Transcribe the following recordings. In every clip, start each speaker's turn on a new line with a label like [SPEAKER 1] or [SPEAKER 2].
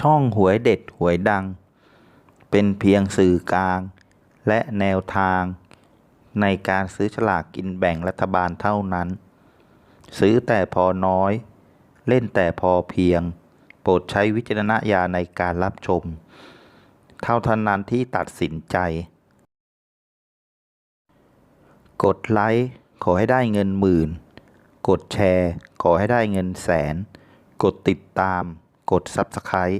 [SPEAKER 1] ช่องหวยเด็ดหวยดัง เป็นเพียงสื่อกลาง และแนวทาง ในการซื้อฉลากกินแบ่งรัฐบาลเท่านั้น ซื้อแต่พอน้อย เล่นแต่พอเพียง โปรดใช้วิจารณญาณในการรับชม เท่าทันนั้นที่ตัดสินใจ กดไลค์ขอให้ได้เงินหมื่น กดแชร์ ขอให้ได้เงินแสน กดติดตาม กด Subscribe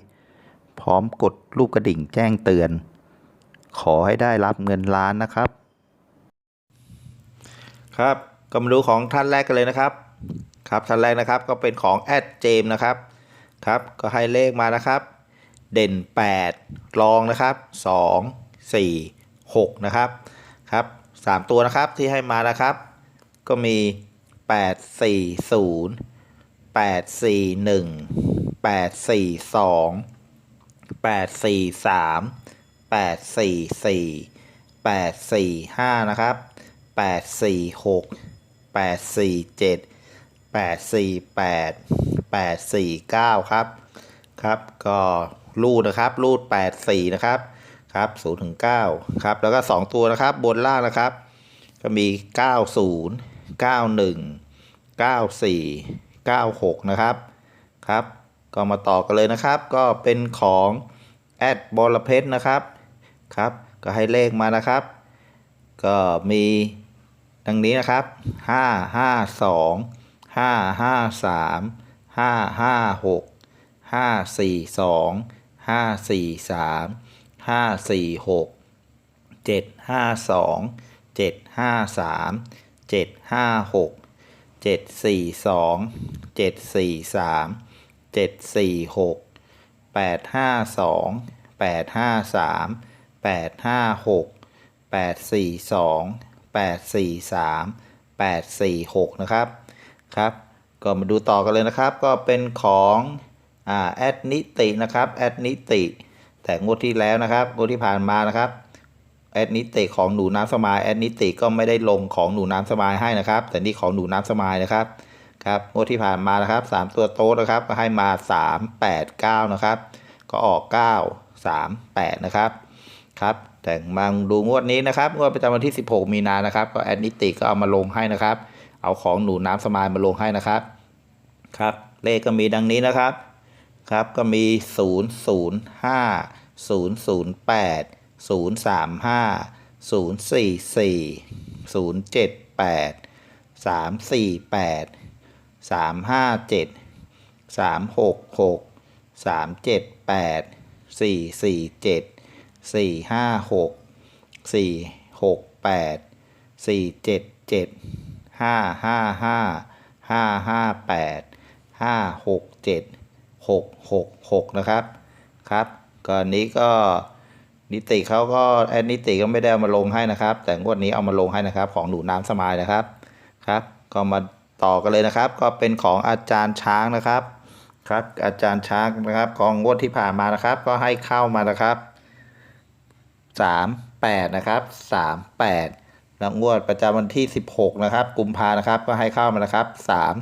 [SPEAKER 1] พร้อมกดรูปกระดิ่งแจ้งเตือน ขอให้ได้รับเงินล้านนะครับ ครับก็มาดูของท่านแรกกันเลยนะครับ ครับท่านแรกนะครับก็เป็นของแอดเจมนะครับครับ ก็ให้เลขมานะครับ เด่น 8 รองนะครับ 2 4 6 นะครับครับ3ตัวนะครับที่ให้มานะครับ ก็มี 8 4 0 8 4 1 8 4 2 8 4 3 8 4 4 8 4 5นะครับ8 4 6 8 4 7 8 4 8 8 4 9ครับครับ ก็รูดนะครับ รูด8 4นะครับครับ0ถึง9ครับ แล้วก็2ตัวนะครับ บนล่างนะครับ ก็มี90 91 94 96นะครับครับ ก็มาต่อกันเลยนะครับ ก็เป็นของแอดบอลเพชรนะครับครับก็ให้เลขมานะครับ ก็มีดังนี้นะครับ 5 5 2 5 5 3 5 5 6 5 4 2 5 4 3 5 4 6 7 5 2 7 5 3 7 5 6 7 4 2 7 4 3 7 4 6 8 5 2 8 5 3 8 5 6 8 4 2 8 4 3 8 4 6นะครับครับก็มาดูต่อกันเลยนะครับก็เป็นของอ่าแอดนิตินะครับแอดนิติ แต่งวดที่แล้วนะครับงวดที่ผ่านมานะครับแอดนิติของหนูน้ำสมายแอดนิติก็ไม่ได้ลงของหนูน้ำสมายให้นะครับ แต่นี่ของหนูน้ำสมายนะครับ ครับงวดที่ผ่านมานะครับสามตัวโต๊ะนะครับก็ให้มา 3 8 9 นะครับ ก็ออก 9 3 8 นะครับครับแต่มาดูงวดนี้นะครับงวดประจำวันที่ 16 มีนานะครับ ก็แอดนิติก็เอามาลงให้นะครับ เอาของหนูน้ำสมายมาลงให้นะครับครับเลขก็มีดังนี้นะครับครับก็มี 0 0 5 0 0 8 0 3 5 0 4 4 0 7 8 3 4 8 3 5 7 3 6 6 3 7 8 4 4 7 4 5 6 4 6 8 4 7 7 5 5 5 5 5 8 5 6 7 6 6 6นะครับครับก่อนนี้ก็นิติเขาก็แอดนิติก็ไม่ได้เอามาลงให้นะครับ แต่งวดนี้เอามาลงให้นะครับ ของหนูน้ำสมายนะครับครับ ก็มา ต่อกันเลยนะครับ ก็เป็นของอาจารย์ช้างนะครับครับอาจารย์ช้างนะครับของงวดที่ผ่านมานะครับ ก็ให้เข้ามานะครับสามแปดนะครับสามแปดแล้วงวดประจำวันที่สิบหกนะครับกุมภานะครับก็ให้เข้ามานะครับสาม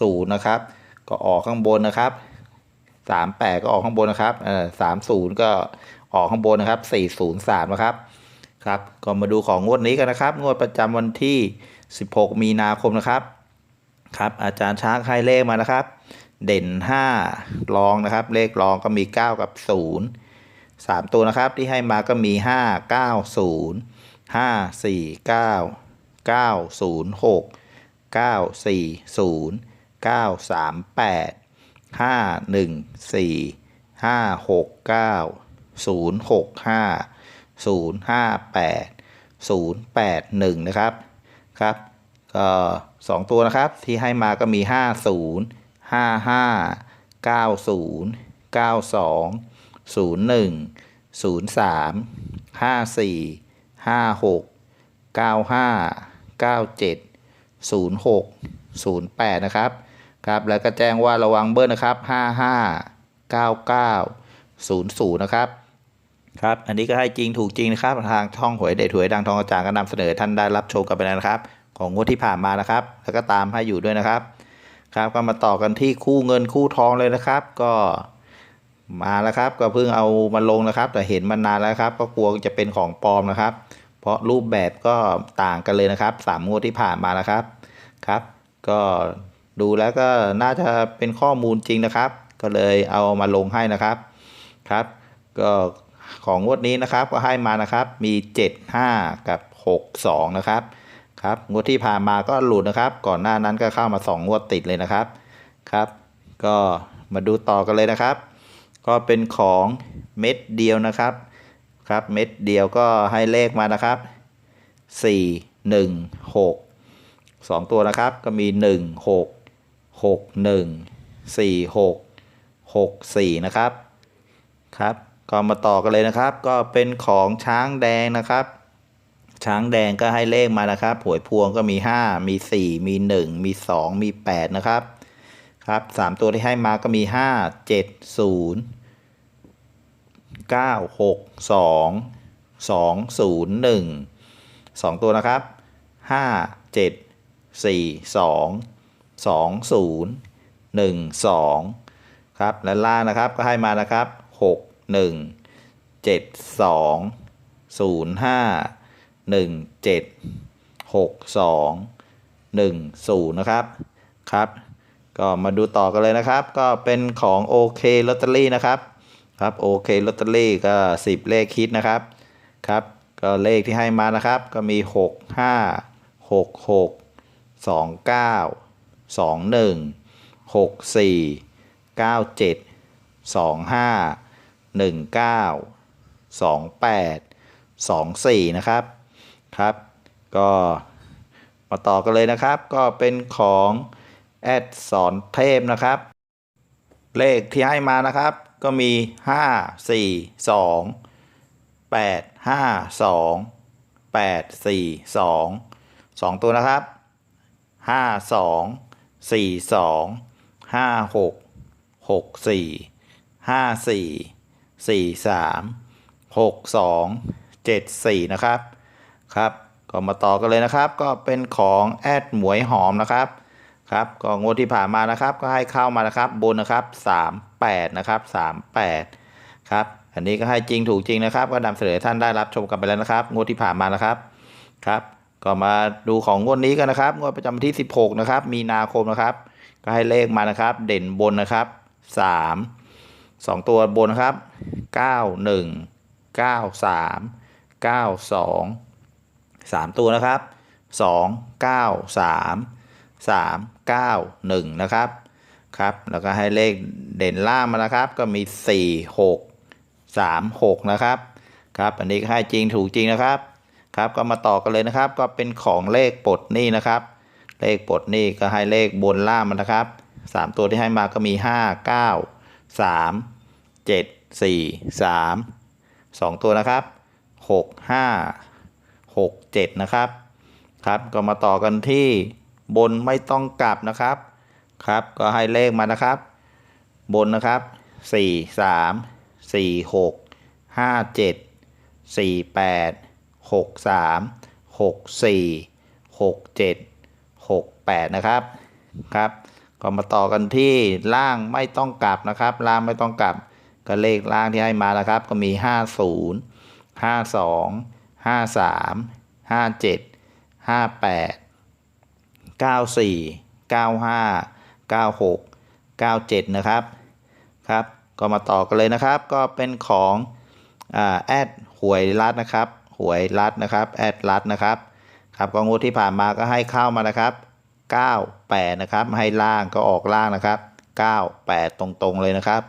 [SPEAKER 1] ศูนย์นะครับ ก็ออกข้างบนนะครับสามแปดก็ออกข้างบนนะครับเออสามศูนย์ก็ออกข้างบนนะครับสี่ศูนย์สามนะครับครับ ก็มาดูของงวดนี้กันนะครับ งวดประจำวันที่สิบหกมีนาคมนะครับ ครับอาจารย์ช้างให้เลขมานะครับ เด่นห้ารองนะครับ เลขรองก็มีเก้ากับศูนย์สามตัวนะครับที่ให้มาก็มีห้าเก้าศูนย์ห้าสี่เก้าเก้าศูนย์หกเก้าสี่ศูนย์เก้าสามแปดห้าหนึ่งสี่ห้าหกเก้าศูนย์หกห้าศูนย์ห้าแปดศูนย์แปดหนึ่งนะครับครับ ก็สองตัวนะครับ ที่ให้มาก็มีห้าศูนย์ห้าห้าเก้าศูนย์เก้าสองศูนย์หนึ่งศูนย์สามห้าสี่ห้าหกเก้าห้าเก้าเจ็ดศูนย์หกศูนย์แปดนะครับ ครับ แล้วก็แจ้งว่าระวังเบอร์นะครับห้าห้าเก้าเก้าศูนย์ศูนย์นะครับ ครับ อันนี้ก็ให้จริงถูกจริงนะครับ ทางช่องหวยเด็ดหวยดังทองกระจ่างก็นำเสนอท่านได้รับชมกันไปแล้วนะครับ ของงวดที่ผ่านมานะครับ แล้วก็ตามให้อยู่ด้วยนะครับ ครับก็มาต่อกันที่คู่เงินคู่ทองเลยนะครับ ก็มาแล้วครับ ก็เพิ่งเอามาลงนะครับ แต่เห็นมานานแล้วครับ ก็กลัวจะเป็นของปลอมนะครับ เพราะรูปแบบก็ต่างกันเลยนะครับสามงวดที่ผ่านมานะครับครับ ก็ดูแล้วก็น่าจะเป็นข้อมูลจริงนะครับ ก็เลยเอามาลงให้นะครับครับ ก็ของงวดนี้นะครับก็ให้มานะครับมี 7 5 กับ 6 2 นะครับ ครับงวดที่ผ่านมาก็หลุดนะครับ ก่อนหน้านั้นก็เข้ามา 2 งวดติดเลยนะครับครับ ก็มาดูต่อกันเลยนะครับ ก็เป็นของเม็ดเดียวนะครับครับ เม็ดเดียวก็ให้เลขมานะครับ 4 1 6 2 ตัวนะครับก็มี 1 6 6 1 4 6 6 4 นะครับครับ ก็มาต่อกันเลยนะครับ ก็เป็นของช้างแดงนะครับ ช้างแดงก็ให้เลขมานะครับหวยพวงก็มี 5 มี 4 มี 1 มี 2 มี 8 นะครับ ครับสามตัวที่ให้มาก็มี 5 7 0 9 6 2 2 0 1 2 ตัวนะครับ 5 7 4 2 2 0 1 2 ครับ และล่างนะครับก็ให้มานะครับ 6 1 7 2 0 5 1 7 6 2 1 0 นะครับ ครับ ก็มาดูต่อกันเลยนะครับ ก็เป็นของโอเคลอตเตอรี่นะครับ ครับโอเคลอตเตอรี่ก็ 10 เลขคิดนะครับ ครับ ก็เลขที่ให้มานะครับ ก็มี 6 5 6 6 2 9 2 1 6 4 9 7 2 5 1 9 2 8 2 4 นะครับ ครับ ก็มาต่อกันเลยนะครับ ก็เป็นของแอดสอนเทพนะครับ เลขที่ให้มานะครับ ก็มี 5 4 2 8 5 2 8 4 2 2 ตัวนะครับ 5 2 4 2 5 6 6 4 5 4 4 3 6 2 7 4 นะครับ ครับก็มาต่อกันเลยนะครับ ก็เป็นของแอดหมวยหอมนะครับครับก็งวดที่ผ่านมานะครับ ก็ให้เข้ามานะครับบนนะครับ 38 นะครับ 38 ครับอันนี้ก็ให้จริงถูกจริงนะครับ ก็นำเสนอท่านได้รับชมกันไปแล้วนะครับ งวดที่ผ่านมานะครับครับ ก็มาดูของงวดนี้กันนะครับงวดประจำวันที่ 16 นะครับ มีนาคมนะครับ ก็ให้เลขมานะครับ เด่นบนนะครับ 3 2 ตัวบนนะครับ 91 93 92 3 ตัวนะครับ 2 9 3 3 9 1 นะครับครับ แล้วก็ให้เลขเด่นล่างมานะครับ ก็มี 4 6 3 6 นะครับ ครับ อันนี้ให้จริงถูกจริงนะครับ ครับ ก็มาต่อกันเลยนะครับ ก็เป็นของเลขปลดหนี้นะครับ เลขปลดหนี้ก็ให้เลขบนล่างมันะครับ 3 ตัวที่ให้มาก็มี 5 9 3 7 4 3 2 ตัวนะครับ 6 5 7 นะครับครับก็มาต่อกันที่บนไม่ต้องกลับนะครับครับ ก็ให้เลขมานะครับ บนนะครับ 4 3 4 6 5 7 4 8 6 3 6 4 6 7 6 8 นะครับครับ ก็มาต่อกันที่ล่างไม่ต้องกลับนะครับ ล่างไม่ต้องกลับก็เลขล่างที่ให้มานะครับ ก็มี 50 52 53 57 58 94 95 96 97นะครับครับ ก็มาต่อกันเลยนะครับ ก็เป็นของอแอดหวยรัดนะครับหวยรัดนะครับแอดรัดนะครับครับก็งวดที่ผ่านมาก็ให้เข้ามานะครับ 98 นะครับ ให้ล่างก็ออกล่างนะครับ 98 ตรงๆเลยนะครับ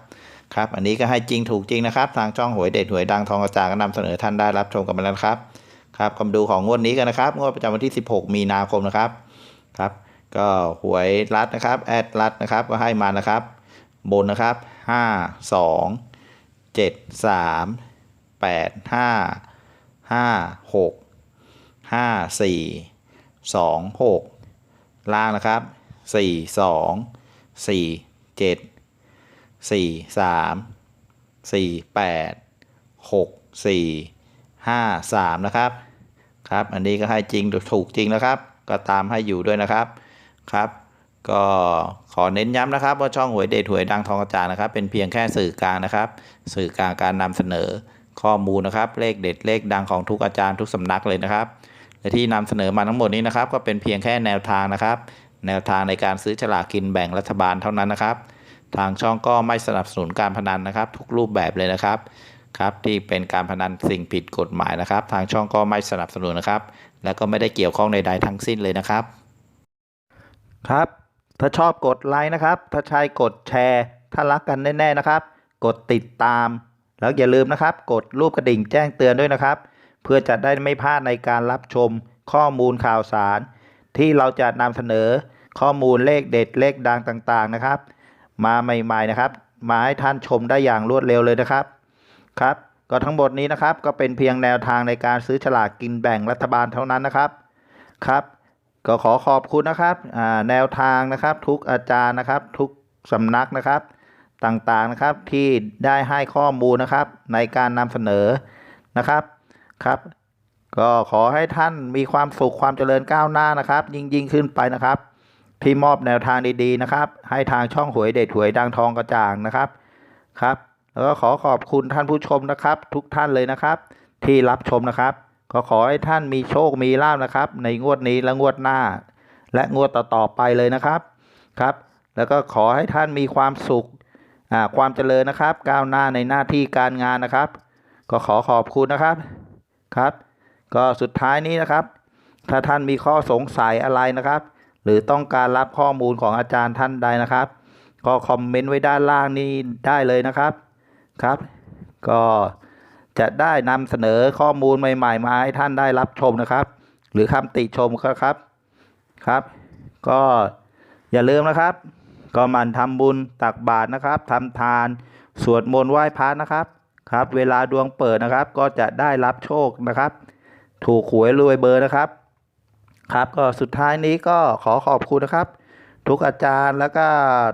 [SPEAKER 1] ครับ อันนี้ก็ให้จริงถูกจริงนะครับ ทางช่องหวยเด็ดหวยดังทองกระจายก็นำเสนอท่านได้รับชมกันไปแล้วครับ ครับคำดูของงวดนี้กันนะครับงวดประจำวันที่ 16 มีนาคมนะครับครับ ก็หวยรัดนะครับแอดรัดนะครับก็ให้มานะครับ บนนะครับ 5 2 7 3 8 5 5 6 5 4 2 6 ล่างนะครับ 4 2 4 7สี่สามสี่แปดหกสี่ห้าสามนะครับ ครับ อันนี้ก็ให้จริงถูกจริงนะครับ ก็ตามให้อยู่ด้วยนะครับครับ ก็ขอเน้นย้ำนะครับ ว่าช่องหวยเด็ดหวยดังทองกระจ่างนะครับ เป็นเพียงแค่สื่อกลางนะครับ สื่อกลางการนำเสนอข้อมูลนะครับ เลขเด็ดเลขดังของทุกอาจารย์ทุกสำนักเลยนะครับและที่นำเสนอมาทั้งหมดนี้นะครับ ก็เป็นเพียงแค่แนวทางนะครับ แนวทางในการซื้อฉลากกินแบ่งรัฐบาลเท่านั้นนะครับ ทางช่องก็ไม่สนับสนุนการพนันนะครับ ทุกรูปแบบเลยนะครับ ครับที่เป็นการพนันสิ่งผิดกฎหมายนะครับ ทางช่องก็ไม่สนับสนุนนะครับ แล้วก็ไม่ได้เกี่ยวข้องใดๆทั้งสิ้นเลยนะครับ ครับ ถ้าชอบกดไลค์นะครับ ถ้าใช่กดแชร์ ถ้ารักกันแน่ๆนะครับ กดติดตาม แล้วอย่าลืมนะครับ กดรูปกระดิ่งแจ้งเตือนด้วยนะครับ เพื่อจะได้ไม่พลาดในการรับชมข้อมูลข่าวสาร ที่เราจะนำเสนอข้อมูลเลขเด็ดเลขดังต่างๆนะครับ มาใหม่ๆนะครับ มาให้ท่านชมได้อย่างรวดเร็วเลยนะครับ ครับ ก็ทั้งหมดนี้นะครับก็เป็นเพียงแนวทางในการซื้อฉลากกินแบ่งรัฐบาลเท่านั้นนะครับครับ ก็ขอขอบคุณนะครับแนวทางนะครับทุกอาจารย์นะครับ ทุกสำนักนะครับ ต่างๆนะครับที่ได้ให้ข้อมูลนะครับ ในการนำเสนอนะครับครับก็ขอให้ท่านมีความสุขความเจริญก้าวหน้านะครับ ยิ่งยิ่งขึ้นไปนะครับ ที่มอบแนวทางดีๆนะครับ ให้ทางช่องหวยเด็ดหวยดังทองกระจ่างนะครับครับ แล้วก็ขอขอบคุณท่านผู้ชมนะครับ ทุกท่านเลยนะครับ ที่รับชมนะครับ ก็ขอให้ท่านมีโชคมีลาภนะครับ ในงวดนี้และงวดหน้า และงวดต่อๆไปเลยนะครับครับ แล้วก็ขอให้ท่านมีความสุขความเจริญนะครับ ก้าวหน้าในหน้าที่การงานนะครับ ก็ขอขอบคุณนะครับครับ ก็สุดท้ายนี้นะครับ ถ้าท่านมีข้อสงสัยอะไรนะครับ หรือต้องการรับข้อมูลของอาจารย์ท่านใดนะครับ ก็คอมเมนต์ไว้ด้านล่างนี้ได้เลยนะครับ ครับ ก็จะได้นำเสนอข้อมูลใหม่ๆมาให้ท่านได้รับชมนะครับ หรือคำติชมก็ครับครับ ก็อย่าลืมนะครับ ก็มันทำบุญตักบาตรนะครับทำทานสวดมนต์ไหว้พระนะครับครับ เวลาดวงเปิดนะครับ ก็จะได้รับโชคนะครับ ถูกหวยรวยเบอร์นะครับ ครับก็สุดท้ายนี้ก็ขอขอบคุณนะครับ ทุกอาจารย์แล้วก็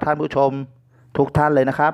[SPEAKER 1] ท่านผู้ชมทุกท่านเลยนะครับ